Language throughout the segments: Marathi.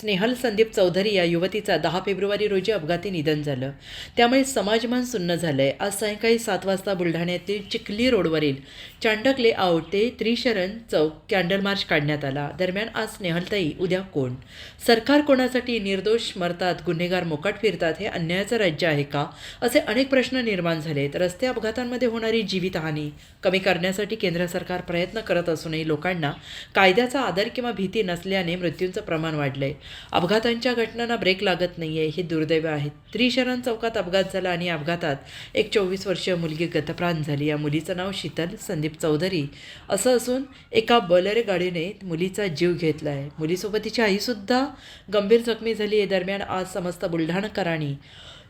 स्नेहल संदीप चौधरी या युवतीचा दहा फेब्रुवारी रोजी अपघाती निधन झालं. त्यामुळे समाजमान सुन्न झालं आहे आज सायंकाळी सात वाजता बुलढाण्यातील चिखली रोडवरील चांडक लेआउट ते त्रिशरण चौक कॅन्डल मार्च काढण्यात आला. दरम्यान आज स्नेहलताई उद्या कोण? सरकार कोणासाठी निर्दोष मरतात गुन्हेगार मोकाट फिरतात हे अन्यायाचं राज्य आहे का? असे अनेक प्रश्न निर्माण झालेत. रस्ते अपघातांमध्ये होणारी जीवितहानी कमी करण्यासाठी केंद्र सरकार प्रयत्न करत असूनही लोकांना कायद्याचा आदर किंवा भीती नसल्याने मृत्यूंचं प्रमाण वाढलं आहे अपघातांच्या घटनांना ब्रेक लागत नाहीये हे दुर्दैव आहे. त्रिशरण चौकात अपघात झाला आणि अपघातात एक चोवीस वर्षीय मुलगी गतप्राण झाली. या मुलीचं नाव शीतल संदीप चौधरी. असं असून एका बलेरे गाडीने मुलीचा जीव घेतला आहे मुलीसोबत तिची आईसुद्धा गंभीर जखमी झाली. आहे दरम्यान आज समस्त बुलढाणकरांनी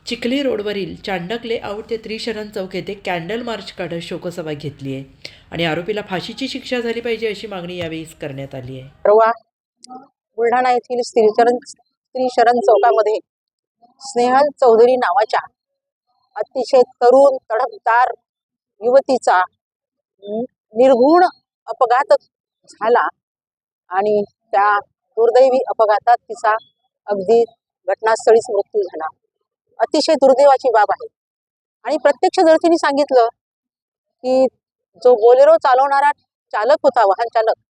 चिखली रोडवरील चांडक लेआउट ते त्रिशरण चौक येथे कॅन्डल मार्च काढत शोकसभा घेतली आहे आणि आरोपीला फाशीची शिक्षा झाली पाहिजे अशी मागणी यावेळी करण्यात आली आहे बुलढाणा येथील स्त्रीशरण स्त्रीशरण चौकामध्ये स्नेहल चौधरी नावाच्या अतिशय तरुण तडफदार युवतीचा निर्गुण अपघात झाला आणि त्या दुर्दैवी अपघातात तिचा अगदी घटनास्थळीच मृत्यू झाला. अतिशय दुर्दैवाची बाब आहे. आणि प्रत्यक्षदर्शींनी सांगितलं की जो बोलेरो चालवणारा चालक होता वाहन चालक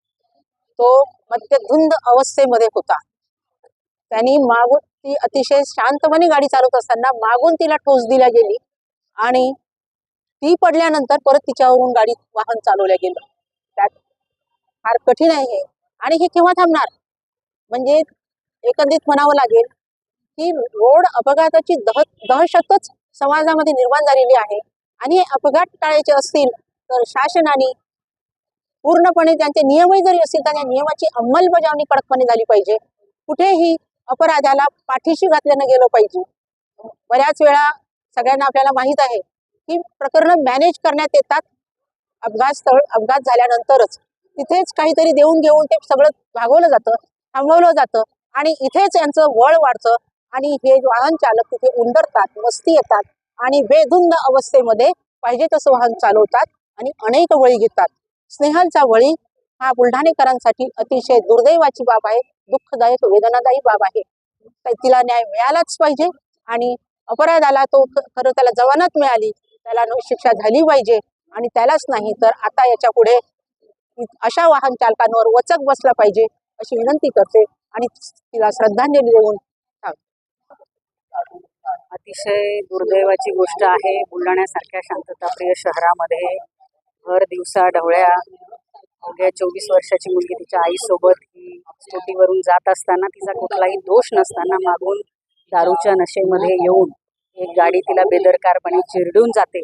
तो मद्यधुंद अवस्थेमध्ये होता. त्यांनी मागून ती अतिशय शांतपणे गाडी चालवत असताना मागून तिला ठोस दिल्या गेली आणि ती पडल्यानंतर परत तिच्यावरून गाडी वाहन चालवल्या गेलं. त्यात फार कठीण आहे हे. आणि हे केव्हा थांबणार? म्हणजे एकंदरीत म्हणावं लागेल की रोड अपघाताची दह दहशतच समाजामध्ये निर्माण झालेली आहे. आणि अपघात टाळायचे असतील तर शासनाने पूर्णपणे त्यांचे नियमही जरी असतील तर त्या नियमाची अंमलबजावणी कडकपणे झाली पाहिजे. कुठेही अपराधाला पाठीशी घातल्यानं गेलं पाहिजे. बऱ्याच वेळा सगळ्यांना आपल्याला माहीत आहे की प्रकरणं मॅनेज करण्यात येतात. अपघात स्थळ अपघात झाल्यानंतरच. तिथेच काहीतरी देऊन घेऊन ते सगळं भागवलं जातं थांबवलं जातं आणि इथेच यांचं वळ वाढतं आणि हे वाहन चालक तिथे उंदरतात मस्ती येतात आणि बेधुंद अवस्थेमध्ये पाहिजे तसं वाहन चालवतात आणि अनेक वळी घेतात. स्नेहलचा बळी हा बुलढाणेकरांसाठी अतिशय दुर्दैवाची बाब आहे. दुःखदायक वेदनादायी बाब आहे. तिला न्याय मिळालाच पाहिजे आणि अपराधाला तो खरं त्याला जवानात मिळाली त्याला शिक्षा झाली पाहिजे आणि त्यालाच नाही तर आता याच्यापुढे अशा वाहन चालकांवर वचक बसला पाहिजे अशी विनंती करते आणि तिला श्रद्धांजली देऊन अतिशय दुर्दैवाची गोष्ट आहे बुलढाण्यासारख्या शांतताप्रिय शहरामध्ये भर दिवसा ढवळ्या अवघ्या चोवीस वर्षाची मुलगी तिच्या आईसोबत ही स्कूटीवरून जात असताना तिचा कुठलाही दोष नसताना मागून दारूच्या नशेमध्ये येऊन एक गाडी तिला बेदरकारपणे चिरडून जाते.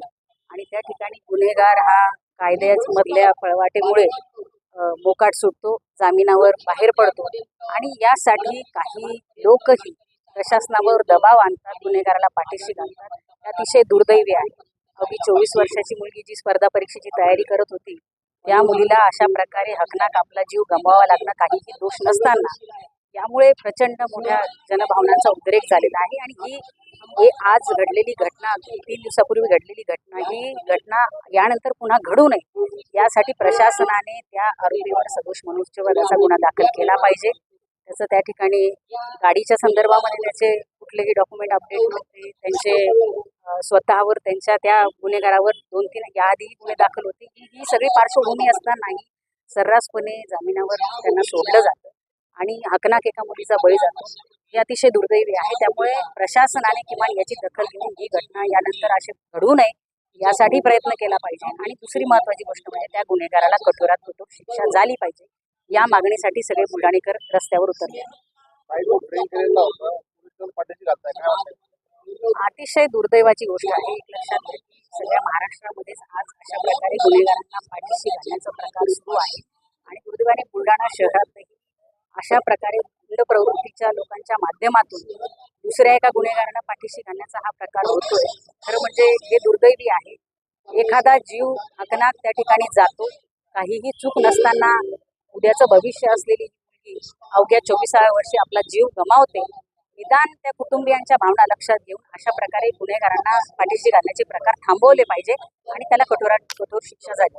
आणि त्या ठिकाणी गुन्हेगार हा कायद्यामधल्या फळवाटेमुळे बोकाट मोकाट सुटतो जामिनावर बाहेर पडतो. आणि यासाठी काही लोकही प्रशासनावर दबाव आणतात गुन्हेगाराला पाठीशी घालतात. अतिशय दुर्दैवी आहे. कमी चोवीस वर्षाची मुलगी जी स्पर्धा परीक्षेची तयारी करत होती त्या मुलीला अशा प्रकारे हकनाक आपला जीव गमवावा लागणं काहीही दोष नसताना यामुळे प्रचंड मोठ्या जनभावनांचा उद्रेक झालेला आहे. आणि ही हे आज घडलेली घटना तीन दिवसापूर्वी घडलेली घटना ही घटना यानंतर पुन्हा घडू नये यासाठी प्रशासनाने त्या आरोपीवर सदोष मनुष्यवधाचा गुन्हा दाखल केला पाहिजे. त्याचं त्या ठिकाणी गाडीच्या संदर्भामध्ये त्याचे कुठलेही डॉक्युमेंट अपडेट नव्हते. त्यांचे स्वतःवर त्यांच्या त्या गुन्हेगारावर दोन तीन याआधी गुन्हे दाखल होते. ही ही सगळी पार्श्वभूमी असतानाही सर्रासपणे जामिनावर त्यांना सोडलं जातं आणि हकनाक एका मुलीचा बळी जातो. हे अतिशय दुर्दैवी आहे. त्यामुळे प्रशासनाने किमान याची दखल घेऊन ही घटना यानंतर अशी घडू नये यासाठी प्रयत्न केला पाहिजे. आणि दुसरी महत्वाची गोष्ट म्हणजे त्या गुन्हेगाराला कठोरात कठोर शिक्षा झाली पाहिजे. या मागणीसाठी सगळे बुलढाणेकर रस्त्यावर उतरले. अतिशय दुर्दैवाची गोष्ट आहे. एक लक्षात घ्या सगळ्या महाराष्ट्रामध्येच आज अशा प्रकारे गुन्हेगारांना पाठीशी घालण्याचा प्रकार सुरू आहे. आणि दुर्दैवाने बुलढाणा शहरातही अशा प्रकारे गुंड प्रवृत्तीच्या लोकांच्या माध्यमातून दुसऱ्या एका गुन्हेगारांना पाठीशी घालण्याचा हा प्रकार होतोय. खरं म्हणजे हे दुर्दैवी आहे. एखादा जीव हकनाक त्या ठिकाणी जातो. काहीही चूक नसताना उद्याचं भविष्य असलेली मुलगी अवघ्या चोवीसाव्या वर्षी आपला जीव गमावते. निदान त्या कुटुंबियांच्या भावना लक्षात घेऊन अशा प्रकारे गुन्हेगारांना पाठीशी घालण्याचे प्रकार थांबवले पाहिजे आणि त्याला कठोरात कठोर शिक्षा झाली.